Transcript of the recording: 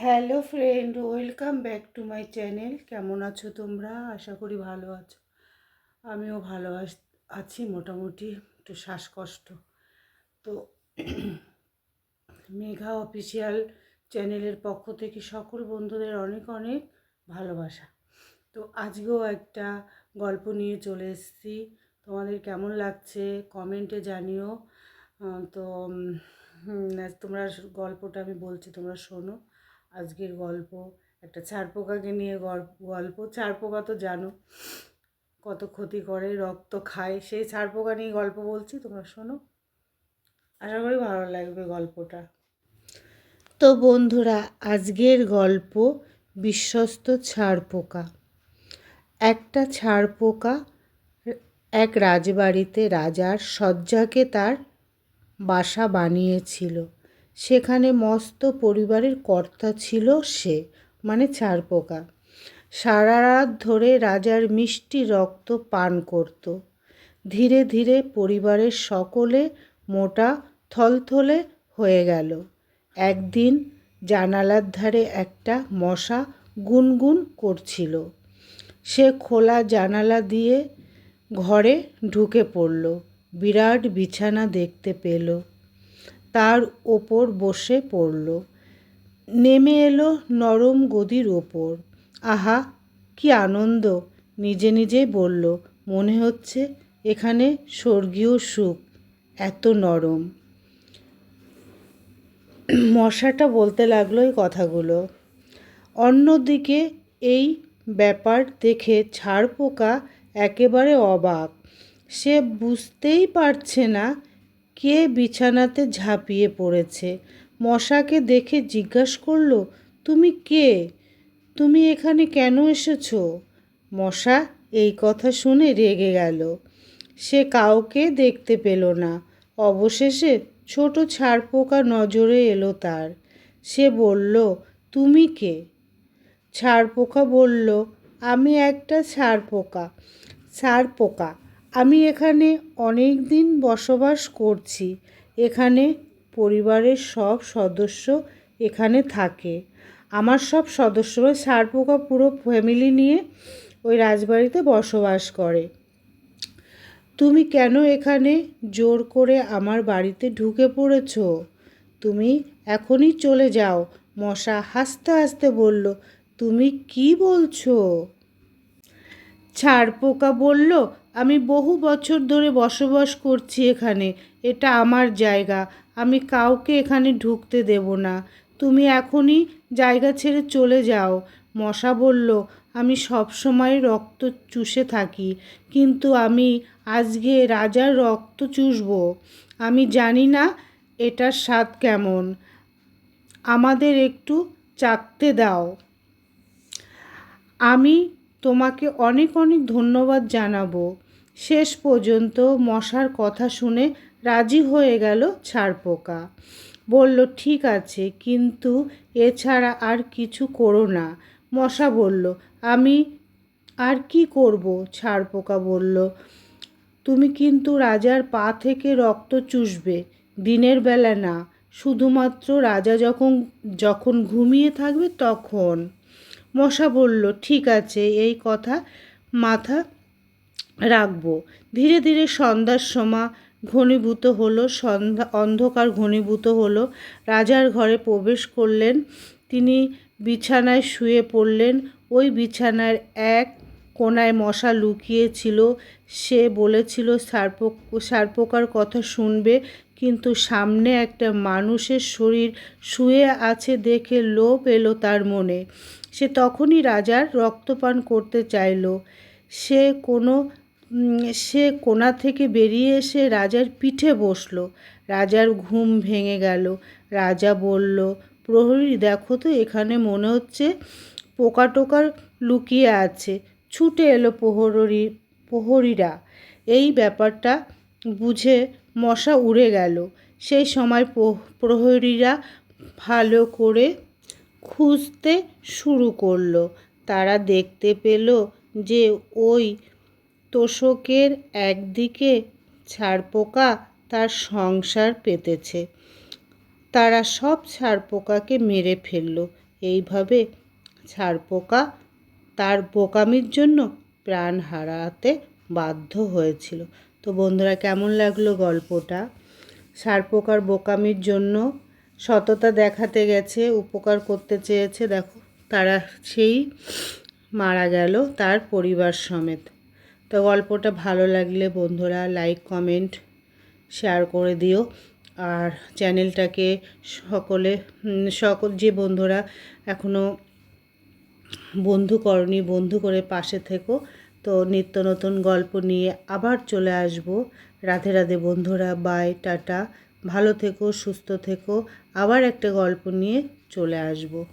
Hello friend welcome back to my channel কেমন আছো তোমরা? আশা করি ভালো আছো। আমিও ভালো আছি মোটামুটি, একটু শ্বাসকষ্ট। তো মেঘা অফিসিয়াল চ্যানেলের পক্ষ থেকে সকল বন্ধুদের অনেক অনেক ভালোবাসা। তো আজকেও একটা গল্প নিয়ে চলে এসেছি। তোমাদের কেমন লাগছে কমেন্টে জানিও। তো তোমরা গল্পটা আমি বলছি, তোমরা শোনো। আজকের গল্প। একটা ছারপোকাকে নিয়ে গল্প। ছারপোকা তো জানো কত ক্ষতি করে, রক্ত খায়। সেই ছারপোকা নিয়ে গল্প বলছি, তোমরা শোনো। আশা করি ভালো লাগবে গল্পটা। তো বন্ধুরা, আজকের গল্প বিশ্বস্ত ছারপোকা একটা ছারপোকা এক রাজবাড়িতে রাজার শয্যাকে তার বাসা বানিয়েছিল। সেখানে মস্ত পরিবারের কর্তা ছিল সে মানে ছারপোকা সারা রাত ধরে রাজার মিষ্টি রক্ত পান করত। ধীরে ধীরে পরিবারের সকলে মোটা থলথলে হয়ে গেল। একদিন জানালার ধারে একটা মশা গুনগুন করছিল। সে খোলা জানালা দিয়ে ঘরে ঢুকে পড়ল। বিরাট বিছানা দেখতে পেল। তার ওপর বসে পড়ল। নেমে এলো নরম গদির ওপর। আহা, কি আনন্দ! নিজে নিজেই বলল, মনে হচ্ছে এখানে স্বর্গীয় সুখ, এত নরম। মশাটা বলতে লাগল এই কথাগুলো। অন্যদিকে এই ব্যাপার দেখে ছাড় পোকা একেবারে অবাক। সে বুঝতেই পারছে না কে বিছানাতে ঝাঁপিয়ে পড়েছে? মশাকে দেখে জিজ্ঞাসা করল, তুমি কে? তুমি এখানে কেন এসেছ? মশা এই কথা শুনে রেগে গেল। সে কাউকে দেখতে পেল না। অবশেষে ছোট ছাড়পোকা নজরে এলো তার। সে বলল, তুমি কে? ছাড়পোকা বলল, আমি একটা ছাড়পোকা। ছাড়পোকা আমি এখানে অনেক দিন বসবাস করছি। এখানে পরিবারের সব সদস্য এখানে থাকে। আমার সব সদস্যরা ছাড়পোকা পুরো ফ্যামিলি নিয়ে ওই রাজবাড়িতে বসবাস করে। তুমি কেন এখানে জোর করে আমার বাড়িতে ঢুকে পড়েছ? তুমি এখনই চলে যাও, মশা হাসতে হাসতে বলল, তুমি কি বলছো? ছাড় পোকা বলল আমি বহু বছর ধরে বসবাস করছি এখানে। এটা আমার জায়গা। আমি কাউকে এখানে ঢুকতে দেব না। তুমি এখনই জায়গা ছেড়ে চলে যাও। মশা বলল, আমি সব সময় রক্ত চুষে থাকি, কিন্তু আমি আজকে রাজার রক্ত চুষব। আমি জানি না এটার স্বাদ কেমন। আমাদের একটু চাকতে দাও। আমি তোমাকে অনেক অনেক ধন্যবাদ জানাব। শেষ পর্যন্ত মশার কথা শুনে রাজি হয়ে গেল ছাড়পোকা বলল, ঠিক আছে, কিন্তু এছাড়া আর কিছু করো না। মশা বলল, আমি আর কি করব? ছাড়পোকা বলল, তুমি কিন্তু রাজার পা থেকে রক্ত চুষবে, দিনের বেলা না। শুধুমাত্র রাজা যখন যখন ঘুমিয়ে থাকবে তখন। মশা বলল, ঠিক আছে, এই কথা মাথা রাখব। ধীরে ধীরে সন্ধ্যার সময় ঘনীভূত হলো, সন্ধ্যা অন্ধকার ঘনীভূত হলো। রাজার ঘরে প্রবেশ করলেন, তিনি বিছানায় শুয়ে পড়লেন। ওই বিছানার এক কোনায় মশা লুকিয়েছিল, সে বলেছিল সার্পক সার্পকার কথা শুনবে, কিন্তু সামনে একটা মানুষের শরীর শুয়ে আছে দেখে লোভ এলো তার মনে। সে তখনই রাজার রক্তপান করতে চাইল। সে কোনো সে কোণা থেকে বেরিয়ে এসে রাজার পিঠে বসল। রাজার ঘুম ভেঙে গেল। রাজা বলল, প্রহরী, দেখো তো, এখানে মনে হচ্ছে পোকা টোকার লুকিয়ে আছে। ছুটে এলো প্রহরী, প্রহরীরা। এই ব্যাপারটা বুঝে মশা উড়ে গেল। সেই সময় প্রহ- প্রহরীরা ভালো করে খুঁজতে শুরু করল। তারা দেখতে পেল যে ওই তোষকের একদিকে ছারপোকা তার সংসার পেতেছে। তারা সব ছারপোকাকে মেরে ফেলল। এইভাবে ছারপোকা তার বোকামির জন্য প্রাণ হারাতে বাধ্য হয়েছিল। তো বন্ধুরা, কেমন লাগল গল্পটা? সারপোকার বোকামির জন্য সততা দেখাতে গেছে, উপকার করতে চেয়েছে। দেখো, তারা সেই মারা গেল তার পরিবার সমেত। তো গল্পটা ভালো লাগলে বন্ধুরা লাইক, কমেন্ট, শেয়ার করে দিও। আর চ্যানেলটাকে সকলে সকল যে বন্ধুরা এখনও বন্ধু করনি, বন্ধু করে পাশে থেকো। তো নিত্য নতুন গল্প নিয়ে আবার চলে আসব। রাধে রাধে বন্ধুরা, বাই, টাটা। ভালো থেকো সুস্থ থেকো। আবার একটা গল্প নিয়ে চলে আসব।